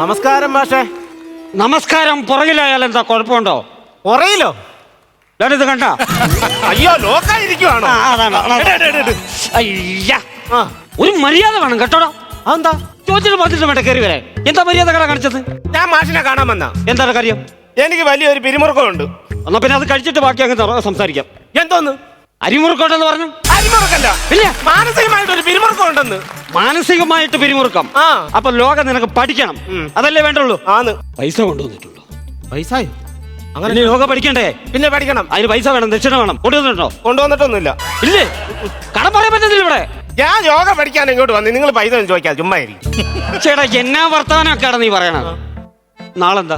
നമസ്കാരം മാഷേ. നമസ്കാരം. പുറകിലായാൽ എന്താ കുഴപ്പമുണ്ടോ? പുറയിലോ ഞാനിത് ഇത് കണ്ട. അയ്യോ ലോക്കായിരിക്കുവാണോ? അയ്യ. ഒരു മര്യാദ വേണം കേട്ടോ അതെന്താ? ചോദിച്ചിട്ട് പറഞ്ഞിട്ട് വേണ്ട കയറി വരെ എന്താ മര്യാദ കട കാണിച്ചത്? ഞാൻ മാഷിനെ കാണാൻ വന്ന. എന്താണ് കാര്യം? എനിക്ക് വലിയൊരു പിരിമുറുക്കമുണ്ട്. എന്നാ പിന്നെ അത് കഴിച്ചിട്ട് ബാക്കി അങ്ങ് സംസാരിക്കാം. എന്തോന്ന്? അരിമുറുക്കോട്ടെന്ന് പറഞ്ഞു. അരിമുറുക്കല്ല. ഇല്ല. മാനസികമായിട്ട് ഒരു പിരിമുറുക്കം ഉണ്ടെന്ന് മാനസികമായിട്ട് പിരിമുറുക്കം. ആ. അപ്പൊ ലോകം നിനക്ക് പഠിക്കണം. അതല്ലേ വേണ്ടുള്ളൂ? ആന്ന് പൈസ കൊണ്ടുവന്നിട്ടുള്ളൂ. പൈസ അങ്ങനെ യോഗ പഠിക്കണ്ടേ? പിന്നെ പഠിക്കണം. അതിന് പൈസ വേണം ദക്ഷിണ വേണം. കൊണ്ടുവന്നിട്ടുണ്ടോ? കൊണ്ടുവന്നിട്ടൊന്നുമില്ല. ഇല്ലേ? കടം പറയാൻ പറ്റത്തില്ല ഇവിടെ. ഞാൻ യോഗ പഠിക്കാൻ ഇങ്ങോട്ട് വന്നു നിങ്ങൾ പൈസ ഒന്നും ചോദിക്കാതെ ചേട്ടാ എന്നാ വർത്തമാനമൊക്കെയാണ് നീ പറയണത്? നാളെന്താ?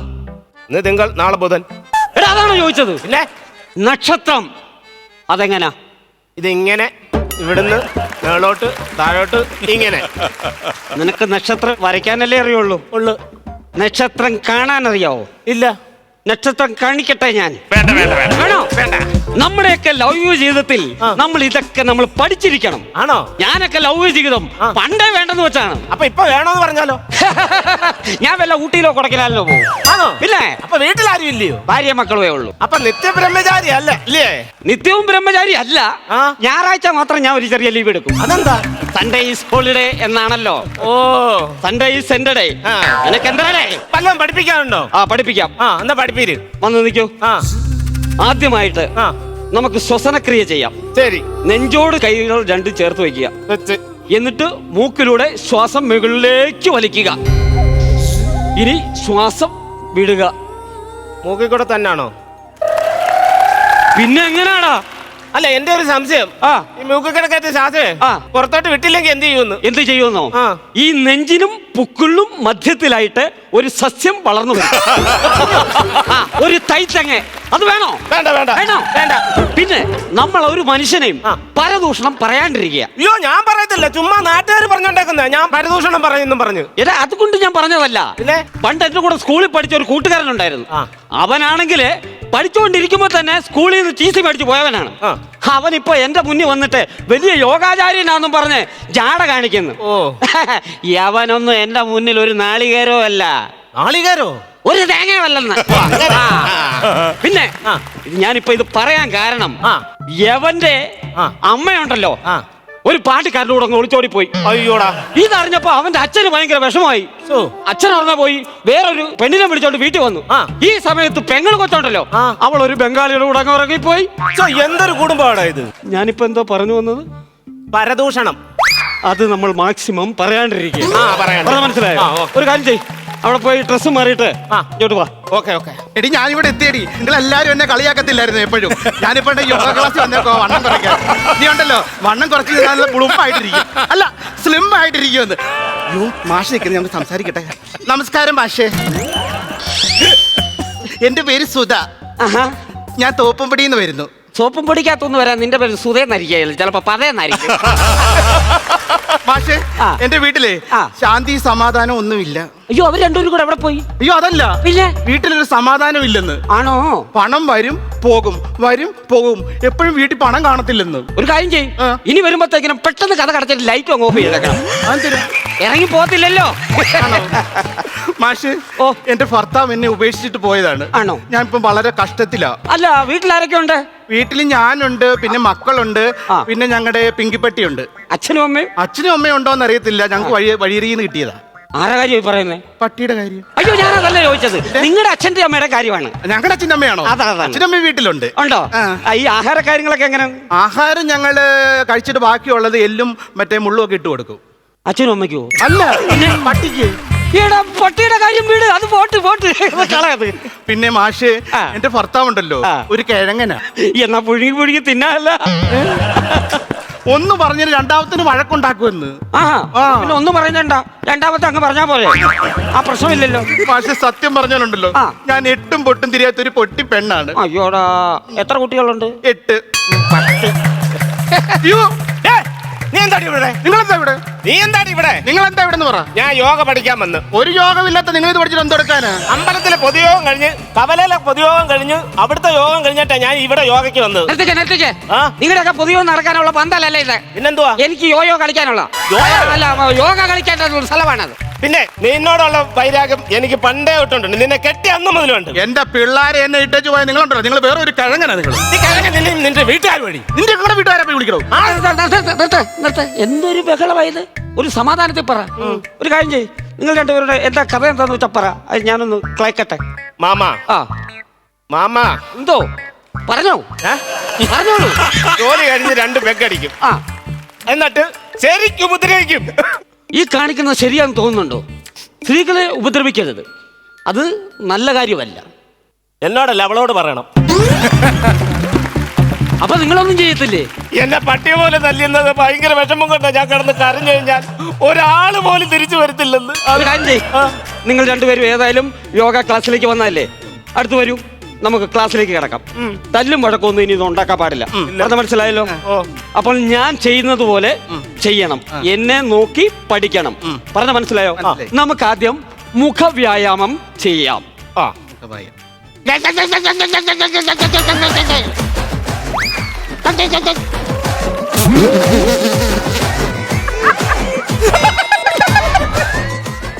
ഇന്ന് തിങ്കൾ നാളെ ബുധൻ. എടാ അതാണോ ചോദിച്ചത്. പിന്നെ? നക്ഷത്രം. അതെങ്ങനാ? ഇതിങ്ങനെ ഇവിടുന്ന് മേളോട്ട് താഴോട്ട് ഇങ്ങനെ. നിനക്ക് നക്ഷത്രം വരയ്ക്കാനല്ലേ അറിയുള്ളൂ? ഉള്ളു. നക്ഷത്രം കാണാൻ അറിയാവോ ഇല്ല. നക്ഷത്രം കാണിക്കട്ടെ ഞാൻ. വേണ്ട വേണ്ട വേണ്ട. വേണോ വേണ്ട. നമ്മുടെയൊക്കെ ലൗകിക ജീവിതത്തിൽ. നമ്മൾ ഇതൊക്കെ നമ്മൾ പഠിച്ചിരിക്കണം. ആണോ? ഞാനൊക്കെ ലൗകിക ജീവിതം. പണ്ടേ വേണ്ടെന്ന് വെച്ചാണ്. അപ്പൊ ഇപ്പൊ വേണോന്ന് പറഞ്ഞാലോ? ഞാൻ വല്ല ഊട്ടിയിലോ കൊടക്കിനാലോ പോകും. ആണോ? ഇല്ലേ? അപ്പൊ വീട്ടിലാരും ഇല്ലയോ? ഭാര്യ മക്കളുമേ ഉള്ളൂ. അപ്പൊ നിത്യബ്രഹ്മചാരി അല്ല ഇല്ലേ? നിത്യവും ബ്രഹ്മചാരി അല്ല. ആ. ഞായറാഴ്ച മാത്രം ഞാൻ ഒരു ചെറിയ ലീവ് എടുക്കും. അതെന്താ? സൺഡേ ഈസ് ഹോളിഡേ എന്നാണല്ലോ. ഓ. സൺഡേ ഈസ് എന്റെ ഡേ ആ. നിനക്ക് എന്താ ഡേ വല്ലതും പഠിപ്പിക്കാനുണ്ടോ? ആ പഠിപ്പിക്കാം. ആ എന്താ പഠിപ്പീര്. വന്ന് നിൽക്കൂ. ആ. ആദ്യമായിട്ട് ആ. നമുക്ക് ശ്വസനക്രിയ ചെയ്യാം. ശരി. നെഞ്ചോട് കൈകൾ രണ്ടും ചേർത്ത് വെക്കുക വെച്ച് എന്നിട്ട് മൂക്കിലൂടെ ശ്വാസം മുകളിലേക്ക് വലിക്കുക. ഇനി ശ്വാസം വിടുക. മൂക്കിൽ കൂടെ തന്നെയാണോ? പിന്നെ എങ്ങനെയാടാ? അല്ല എന്റെ ഒരു സംശയം. ആ. ഈ മൂക്കിൽ കിടക്കത്തെ ശ്വാസേ ആ. പുറത്തോട്ട് വിട്ടില്ലെങ്കിൽ എന്ത് ചെയ്യുമെന്ന് എന്ത് ചെയ്യുമെന്നോ ആ. ഈ നെഞ്ചിനും പുക്കിളിനും മധ്യത്തിലായിട്ട് ഒരു സസ്യം വളർന്നു വരും. ആ, ഒരു തൈത്തങ്ങ. അത് വേണോ? വേണ്ട വേണ്ട. വേണോ? വേണ്ട. പിന്നെ നമ്മൾ ഒരു മനുഷ്യനെയും ആ. പരദൂഷണം പറയാണ്ടിരിക്കുക. അയ്യോ ഞാൻ പറയത്തില്ല. ചുമ്മാ നാട്ടുകാർ പറഞ്ഞോണ്ടേക്കുന്ന ഞാൻ പരദൂഷണം പറയുന്നു പറഞ്ഞു. എടാ അതുകൊണ്ട് ഞാൻ പറഞ്ഞതല്ല. പിന്നെ? പണ്ട് എന്റെ കൂടെ സ്കൂളിൽ പഠിച്ച ഒരു കൂട്ടുകാരൻ ഉണ്ടായിരുന്നു. അവനാണെങ്കിൽ പഠിച്ചുകൊണ്ടിരിക്കുമ്പോ തന്നെ സ്കൂളിൽ നിന്ന് ടി സി മേടിച്ച് പോയവനാണ്. അവൻ ഇപ്പൊ എന്റെ മുന്നിൽ വന്നിട്ട് വലിയ യോഗാചാര്യനാന്നും പറഞ്ഞ് ജാട കാണിക്കുന്നു. ഓ. യവനൊന്നും എന്റെ മുന്നിൽ ഒരു നാളികേരോ അല്ല. നാളികേരോ? ഒരു തേങ്ങയല്ലെന്ന് പിന്നെ. ഞാനിപ്പോ ഇത് പറയാൻ കാരണം. യവന്റെ അമ്മയുണ്ടല്ലോ. ഒരു പാട്ടുകാരന്റെ കൂടെ അങ്ങ് ഒളിച്ചോടി പോയി അയ്യോടാ. ഇതറിഞ്ഞപ്പോ അവന്റെ അച്ഛന് ഭയങ്കര വിഷമമായി. അച്ഛൻ അറിഞ്ഞ പോയി. വേറൊരു പെണ്ണിനെ വിളിച്ചോണ്ട് വീട്ടിൽ വന്നു. ആ. ഈ സമയത്ത് പെങ്ങൾ കൊച്ചുണ്ടല്ലോ. അവൾ ഒരു ബംഗാളിയുടെ കൂടെ അങ്ങ് ഉറങ്ങിപ്പോയി. എന്തൊരു കുടുംബമാണ് ഇത്. ഞാനിപ്പോ എന്തോ പറഞ്ഞു വന്നത്? പരദൂഷണം. അത് നമ്മൾ മാക്സിമം പറയാണ്ടിരിക്കുക. മനസ്സിലായോ? ഒരു കാര്യം ചെയ് അവിടെ പോയി ഡ്രസ്സ് മാറിയിട്ട് ആ. ഇങ്ങോട്ട് വാ. Okay okay. എടി ഞാൻ ഞാനിവിടെ എത്തിയടി. നിങ്ങൾ എല്ലാരും എന്നെ കളിയാക്കത്തില്ലായിരുന്നു എപ്പോഴും. ഞാനിപ്പോ യോഗ ക്ലാസ് വന്നേക്കോ വണ്ണം കുറയ്ക്കാൻ. നീ ഉണ്ടല്ലോ വണ്ണം കുറച്ച് നല്ല കുളുമ്പായിട്ടിരിക്കും അല്ല സ്ലിം ആയിട്ടിരിക്കുമെന്ന്. യോ മാഷ് നിൽക്കുന്നത് ഞങ്ങൾ സംസാരിക്കട്ടെ. നമസ്കാരം മാഷേ. എന്റെ പേര് സുധ. ആഹാ. ഞാൻ തോപ്പുംപടിയിൽ നിന്ന് വരുന്നു. സോപ്പും പൊടിക്കകത്തൊന്ന് വരാൻ നിന്റെ പേര് സുധേന്നായിരിക്കും ചിലപ്പോ പതയെന്നായിരിക്കും മാഷേ ആ. എന്റെ വീട്ടിലെ ആ. ശാന്തി സമാധാനം ഒന്നുമില്ല. അയ്യോ അവർ രണ്ടുപേരും കൂടെ അവിടെ പോയി? അയ്യോ അതല്ല. പിന്നെ വീട്ടിലൊരു സമാധാനം ഇല്ലെന്ന് ആണോ? പണം വരും പോകും. വരും പോകും. എപ്പോഴും വീട്ടിൽ പണം കാണത്തില്ലെന്ന്. ഒരു കാര്യം ചെയ് ആ. ഇനി വരുമ്പോഴത്തേക്കിനും പെട്ടെന്ന് കഥ കടച്ചിട്ട് ലൈക്ക് അങ്ങ് ഓഫ് ചെയ്തേക്കണം. അതെന്തിനാ? ഇറങ്ങി പോകത്തില്ലല്ലോ. മാഷ് ഓ. എന്റെ ഭർത്താവ് എന്നെ ഉപേക്ഷിച്ചിട്ട് പോയതാണ്. ആണോ? ഞാൻ ഇപ്പം വളരെ കഷ്ടത്തിലാ. അല്ല വീട്ടിൽ ആരൊക്കെ ഉണ്ട് വീട്ടിൽ ഞാനുണ്ട് പിന്നെ മക്കളുണ്ട് ആ. പിന്നെ ഞങ്ങളുടെ പിങ്കിപ്പട്ടിയുണ്ട്. അച്ഛനും അമ്മയും? അച്ഛനും അമ്മയും ഉണ്ടോന്ന് അറിയത്തില്ല ഞങ്ങൾക്ക് വഴി വഴിയറിയെന്ന് കിട്ടിയതാ. ആരാ കാര്യം പറയുന്നേ? പട്ടിയുടെ കാര്യം. അയ്യോ ഞാനതല്ല ചോദിച്ചത്. നിങ്ങളുടെ അച്ഛന്റെ അമ്മയുടെ കാര്യമാണ്. ഞങ്ങളുടെ അച്ഛന്റെ അമ്മയാണോ? അതാ, അതാണ്. അച്ഛനും വീട്ടിലുണ്ട്. ഉണ്ടോ? ആ. ആ, ഈ ആഹാര കാര്യങ്ങളൊക്കെ എങ്ങനെ? ആഹാരം ഞങ്ങൾ കഴിച്ചിട്ട് ബാക്കിയുള്ളത് എല്ലും മറ്റേ മുള്ളും ഒക്കെ ഇട്ട് കൊടുക്കും. അച്ഛനും അമ്മയ്ക്കോ? അല്ല പിന്നെ? പട്ടിക്ക്. ഈടാ പട്ടിയുടെ കാര്യം വീട്. അത് പോട്ട് പോട്ട്. കളയത്. പിന്നെ മാഷ് ആ. എന്റെ ഭർത്താവുണ്ടല്ലോ. ആ. ഒരു കിഴങ്ങനാ. എന്നാ പുഴുങ്ങി പുഴുങ്ങി തിന്നാല്ല ഒന്ന് പറഞ്ഞ രണ്ടാമത്തിന് വഴക്കുണ്ടാക്കുമെന്ന്. ആ. പിന്നെ ഒന്നും പറയുന്നുണ്ട. രണ്ടാമത്തെ അങ്ങ് പറഞ്ഞാ പോലെ ആ പ്രശ്നമില്ലല്ലോ. പക്ഷെ സത്യം പറഞ്ഞാലുണ്ടല്ലോ. ആ. ഞാൻ എട്ടും പൊട്ടും തിരിയാത്ത ഒരു പൊട്ടി പെണ്ണാണ്. അയ്യോടാ. എത്ര കുട്ടികളുണ്ട്? എട്ട്. അയ്യോ, നീ എന്താടി ഇവിടെ? നിങ്ങളെന്താ ഇവിടെ? നീ എന്താടി ഇവിടെ? നിങ്ങൾ എന്താ ഇവിടെ പറ. ഞാൻ യോഗ പഠിക്കാൻ വന്ന്. ഒരു യോഗമില്ലാത്ത നിങ്ങൾ ഇത് പഠിച്ചിട്ട് എന്തെടുക്കാനാ അമ്പലത്തിലെ പൊതുയോഗം കഴിഞ്ഞ് കവലയിലെ പൊതുയോഗം കഴിഞ്ഞ് അവിടുത്തെ യോഗം കഴിഞ്ഞിട്ടാ ഞാൻ ഇവിടെ യോഗയ്ക്ക് വന്നത്. നിർത്തിച്ചേ നിർത്തിച്ചേ. ആ? നിങ്ങളുടെയൊക്കെ പൊതുയോഗം നടക്കാനുള്ള പന്തലല്ലേ ഇത്? പിന്നെന്തുവാ? എനിക്ക് യോയോ കളിക്കാനുള്ള. യോയോ? അല്ല യോഗ കളിക്കേണ്ട ഒരു സ്ഥലമാണത്. പിന്നെ നിന്നോടുള്ള വൈരാഗ്യം എനിക്ക് പണ്ടേ തൊട്ടുണ്ട്. നിന്നെ കെട്ടി അന്ന് മുതലുണ്ട്. എന്റെ പിള്ളേരെ എന്നെ ഇട്ടു പോയ നിങ്ങളുണ്ടല്ലോ. നിങ്ങൾ വേറെ ഒരു കഴങ്ങനാ നിങ്ങൾ. നീ കിഴങ്ങൻ നിന്നെ നിന്റെ വീട്ടുകാർ വഴി. നിന്റെ കൂടെ വീട്ടുകാരെ പോയി വിളിക്കണോ? ആ, നിർത്ത്, നിർത്ത്, നിർത്ത്, നിർത്ത്. എന്തൊരു ബഹളമായത്? ഒരു സമാധാനത്തിൽ പറ. ഒരു കാര്യം ചെയ്യ്. നിങ്ങൾ രണ്ടുപേരുടെ എന്താ കഥ എന്താന്ന് വെച്ചാ പറ. അത് ഞാനൊന്ന് ക്ലൈക്കട്ടെ മാമാ. ആ. മാമ. എന്തോ? പറഞ്ഞോ. ഏ? പറഞ്ഞോളൂ. ജോലി കഴിഞ്ഞ് രണ്ട് പെഗ് അടിക്കും. ആ. എന്നിട്ട് ശരിക്കും ഉപദ്രവിക്കും. ഈ കാണിക്കുന്നത് ശരിയാണെന്ന് തോന്നുന്നുണ്ടോ? സ്ത്രീകളെ ഉപദ്രവിക്കരുത്. അത് നല്ല കാര്യമല്ല. എന്നോടല്ല അവളോട് പറയണം? അപ്പൊ നിങ്ങളൊന്നും ചെയ്യത്തില്ലേ? എന്നെ പട്ടിയെ പോലെ തല്ലുന്നത് ഭയങ്കര വിഷമം കൊണ്ടാ ഞാൻ കടന്ന് കരഞ്ഞു കഴിഞ്ഞാൽ ഒരാൾ പോലും തിരിച്ചു വരത്തില്ലെന്ന്. ഒരു കാര്യം ചെയ്യ്. നിങ്ങൾ രണ്ടുപേരും ഏതായാലും യോഗ ക്ലാസ്സിലേക്ക് വന്നതല്ലേ? അടുത്ത് വരൂ. നമുക്ക് ക്ലാസ്സിലേക്ക് കിടക്കാം. തല്ലും വഴക്കൊന്നും ഇനി ഇത് ഉണ്ടാക്കാൻ പാടില്ല അത് മനസ്സിലായല്ലോ? അപ്പോൾ ഞാൻ ചെയ്യുന്നത് പോലെ ചെയ്യണം. എന്നെ നോക്കി പഠിക്കണം. പറഞ്ഞ മനസ്സിലായോ? നമുക്ക് ആദ്യം മുഖവ്യായാമം ചെയ്യാം. ആ.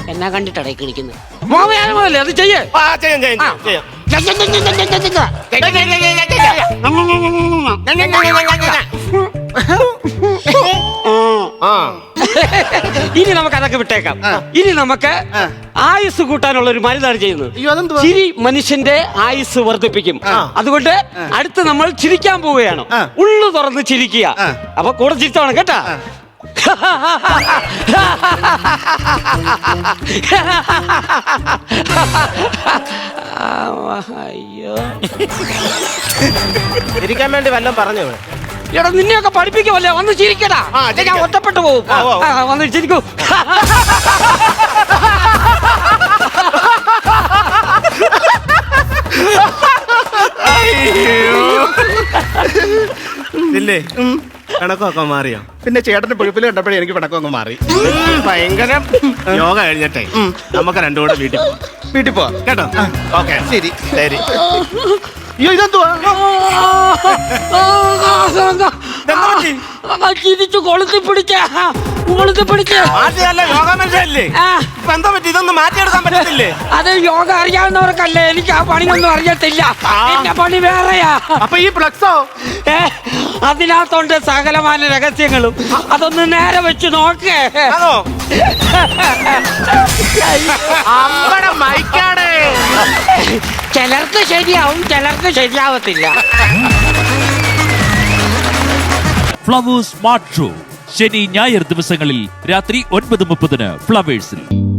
എന്നാ കണ്ടിട്ടാ കിണിക്കുന്നത് മുഖവ്യായാമല്ലേ അത് ചെയ്യേ. ആ ചെയ്യാം ചെയ്യാം ചെയ്യാം. ഇനി നമുക്ക് അതൊക്കെ വിട്ടേക്കാം. ഇനി നമുക്ക് ആയുസ് കൂട്ടാനുള്ള ഒരു മരുന്നാണ് ചെയ്യുന്നത്. ചിരി മനുഷ്യന്റെ ആയുസ് വർദ്ധിപ്പിക്കും. അതുകൊണ്ട് അടുത്ത് നമ്മൾ ചിരിക്കാൻ പോവുകയാണ്. ഉള്ളു തുറന്ന് ചിരിക്കുക. അപ്പൊ കൂടെ ചിരിച്ചോണം കേട്ടാ? അയ്യോ. ഇരിക്കാൻ വേണ്ടി വല്ലതും പറഞ്ഞു എടാ നിന്നെയൊക്കെ പഠിപ്പിക്കുമല്ലേ? വന്ന് ചിരിക്കടാ. ആ, ഞാൻ ഒറ്റപ്പെട്ടു പോകും. ആ. ആ, വന്ന് ചിരിക്കൂ. ഇല്ലേ കണക്കൊക്കെ മാറിയോ? പിന്നെ ചേട്ടന്റെ പൊഴുപ്പിൽ കണ്ടപ്പോഴേ എനിക്ക് പിണക്കം അങ്ങ് മാറി ഭയങ്കര യോഗ കഴിഞ്ഞിട്ടേ നമുക്ക് രണ്ടും കൂടെ വീട്ടിൽ പോവാം. വീട്ടിൽ പോവാം. കേട്ടോ? ഓക്കെ. ശരി. ശരി. അയ്യോ ഇതെന്തുവാ? ചിരിച്ചു കൊളുത്തി പിടിച്ച. കൊളുത്തി പിടിച്ച. മാറ്റിയല്ല യോഗ മനുഷ്യല്ലേ ഇപ്പൊ എന്താ പറ്റി? ഇതൊന്നും മാറ്റിയെടുക്കാൻ പറ്റത്തില്ലേ? അത് യോഗ അറിയാവുന്നവർക്കല്ലേ. എനിക്ക് ആ പണിയൊന്നും അറിയത്തില്ല. എന്റെ പണി വേറെയാ. അപ്പൊ ഈ ഫ്ലക്സോ? ഏ, അതിനകത്തുണ്ട് സകലമായ രഹസ്യങ്ങളും. അതൊന്ന് നേരെ വെച്ച് നോക്കേ. ആണോ അമ്പടെ മൈക്കാടേ. ചിലർക്ക് ശരിയാവും ചിലർക്ക് ശരിയാവത്തില്ല. Flowers Smart Show. ശനി ഞായർ ദിവസങ്ങളിൽ രാത്രി ഒൻപത് മുപ്പതിന് ഫ്ലവേഴ്സിൽ.